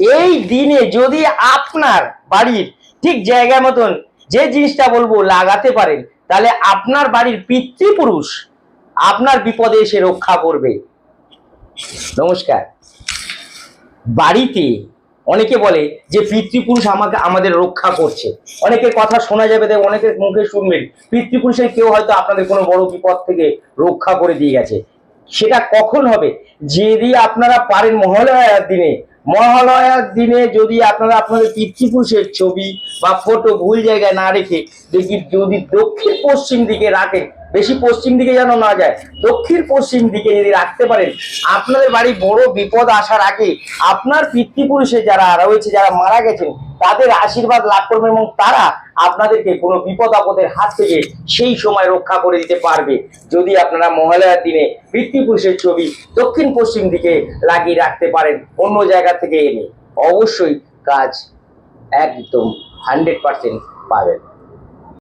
এই দিনে যদি আপনার বাড়ির ঠিক জায়গা মতন যে জিনিসটা বলব লাগাতে পারেন, তাহলে আপনার বাড়ির পিতৃপুরুষ আপনার বিপদে এসে রক্ষা করবে। নমস্কার। বাড়িতে অনেকে বলে যে পিতৃপুরুষ আমাকে, আমাদের রক্ষা করছে। অনেকের কথা শোনা যাবে দেখ অনেকের মুখে শুনবেন, পিতৃপুরুষের কেউ হয়তো আপনাদের কোনো বড় বিপদ থেকে রক্ষা করে দিয়ে গেছে। সেটা কখন হবে? যদি আপনারা পারেন মহালয়ার দিনে মহালয়ার দিনে যদি আপনারা আপনাদের পিতৃপুরুষের ছবি বা ফটো ভুল জায়গায় না রেখে দেখি, যদি দক্ষিণ পশ্চিম দিকে রাখেন, বেশি পশ্চিম দিকে যেন না যায়, দক্ষিণ পশ্চিম দিকে যদি রাখতে পারেন, আপনাদের বাড়ি বড় বিপদ আসার আগে আপনার পিতৃপুরুষে যারা রয়েছে, যারা মারা গেছেন, তাদের আশীর্বাদ লাভ করবেন এবং তারা আপনাদেরকে কোনো বিপদ আপদের হাত থেকে সেই সময় রক্ষা করে দিতে পারবে। যদি আপনারা মহালয়ার দিনে পিতৃপুরুষের ছবি দক্ষিণ পশ্চিম দিকে লাগিয়ে রাখতে পারেন, অন্য জায়গা থেকে এনে অবশ্যই কাজ একদম হান্ড্রেড পারসেন্ট পাবেন।